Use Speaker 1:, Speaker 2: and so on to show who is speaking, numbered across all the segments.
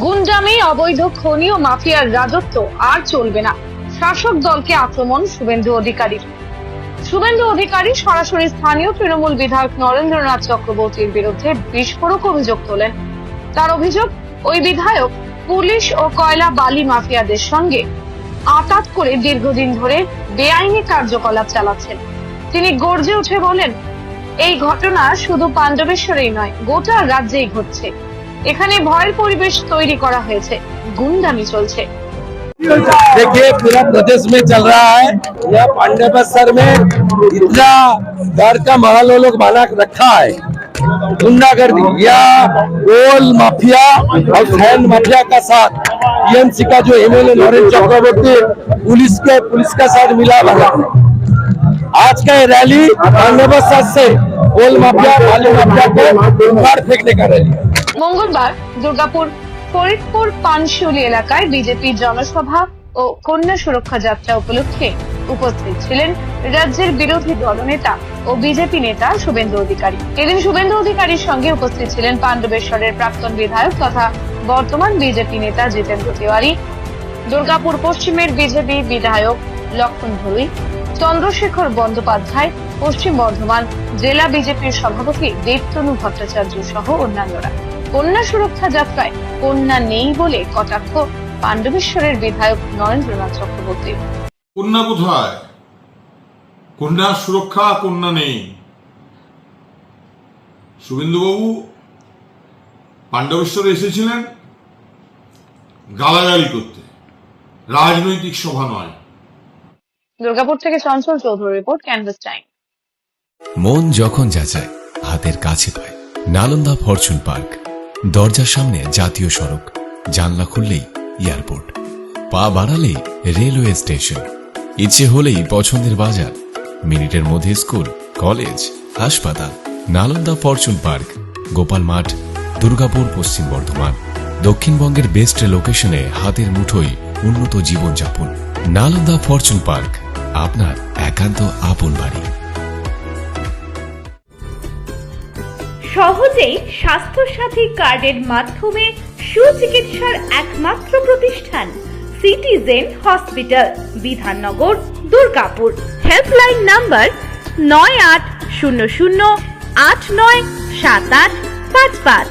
Speaker 1: গুন্ডামি অবৈধ খনি ও মাফিয়ার রাজত্ব আর চলবে না। শাসক দলকে আক্রমণ শুভেন্দু অধিকারী শুভেন্দু অধিকারী সরাসরি স্থানীয় তৃণমূল বিধায়ক নরেন্দ্রনাথ চক্রবর্তীর বিরুদ্ধে বিস্ফোরক অভিযোগ তোলেন। তার অভিযোগ, ওই বিধায়ক পুলিশ ও কয়লা বালি মাফিয়াদের সঙ্গে আতাত করে দীর্ঘদিন ধরে বেআইনি কার্যকলাপ চালাচ্ছেন তিনি গর্জে উঠে বলেন এই ঘটনা শুধু পাণ্ডবেশ্বরেই নয় গোটা রাজ্যেই ঘটছে এখানে ভয়ের পরিবেশ তৈরি করা হয়েছে গুন্ডামি চলছে
Speaker 2: देखिए पूरा प्रदेश में चल रहा है यह पांडेबसर में इतना डर का माहौल वो लोग बना के रखा है गुंडागर्दी या गोल माफिया और फैन माफिया का साथ टीएमसी का जो एमएलए नरेंद्र चक्रवर्ती पुलिस के पुलिस का साथ मिला बना है आज का ये रैली पांडेबसर से गोल माफिया बाली माफिया को बाहर फेंकने का रैली है
Speaker 1: মঙ্গলবার দুর্গাপুর ফরিদপুর পানশিউলি এলাকায় বিজেপির জনসভা ও কন্যা সুরক্ষা যাত্রা উপলক্ষে উপস্থিত ছিলেন রাজ্যের বিরোধী দলনেতা ও বিজেপি নেতা শুভেন্দু অধিকারী এদিন শুভেন্দু অধিকারীর সঙ্গে উপস্থিত ছিলেন পাণ্ডবেশ্বরের প্রাক্তন বিধায়ক তথা বর্তমান বিজেপি নেতা জিতেন্দ্র তিওয়ারি, দুর্গাপুর পশ্চিমের বিজেপি বিধায়ক লক্ষণ ভরুই চন্দ্রশেখর বন্দ্যোপাধ্যায়, পশ্চিম বর্ধমান জেলা বিজেপির সভাপতি দেবতনু ভট্টাচার্য সহ অন্যান্যরা। কন্যা সুরক্ষা যাত্রায় কন্যা নেই বলে কটাক্ষ পাণ্ডবেশ্বরের বিধায়ক নরেন্দ্রনাথ চক্রবর্তী।
Speaker 3: কন্যা কোথায় কন্যা সুরক্ষা, কন্যা নেই। শুভেন্দুবাবু পাণ্ডবেশ্বরে এসেছিলেন গালাগালি করতে। রাজনৈতিক সভা নয়।
Speaker 1: দুর্গাপুর থেকে Chanchal Chowdhury report canvas time.
Speaker 4: মন যখন যাচায় হাতের কাছে পায়। Nalanda fortune park. দরজার সামনে জাতীয় সড়ক। জানলা খুললেই এয়ারপোর্ট। পা বাড়ালেই রেলওয়ে স্টেশন। ইচ্ছে হলেই পছন্দের বাজার। মিনিটের মধ্যে স্কুল কলেজ হাসপাতাল। Nalanda fortune park. গোপাল মাঠ দুর্গাপুর, পশ্চিম বর্ধমান। দক্ষিণবঙ্গের বেস্ট লোকেশনে হাতের মুঠোয় উন্নত জীবনযাপন। নালন্দা ফরচুন পার্ক আপনার একান্ত আপন বাড়ি।
Speaker 5: সহজেই স্বাস্থ্যসাথী কার্ডের মাধ্যমে সুচিকিৎসার একমাত্র প্রতিষ্ঠান citizen hospital Bidhannagar, Durgapur. Helpline number নয় আট শূন্য শূন্য আট নয় সাত আট পাঁচ পাঁচ।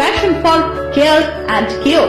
Speaker 6: passion for care and cure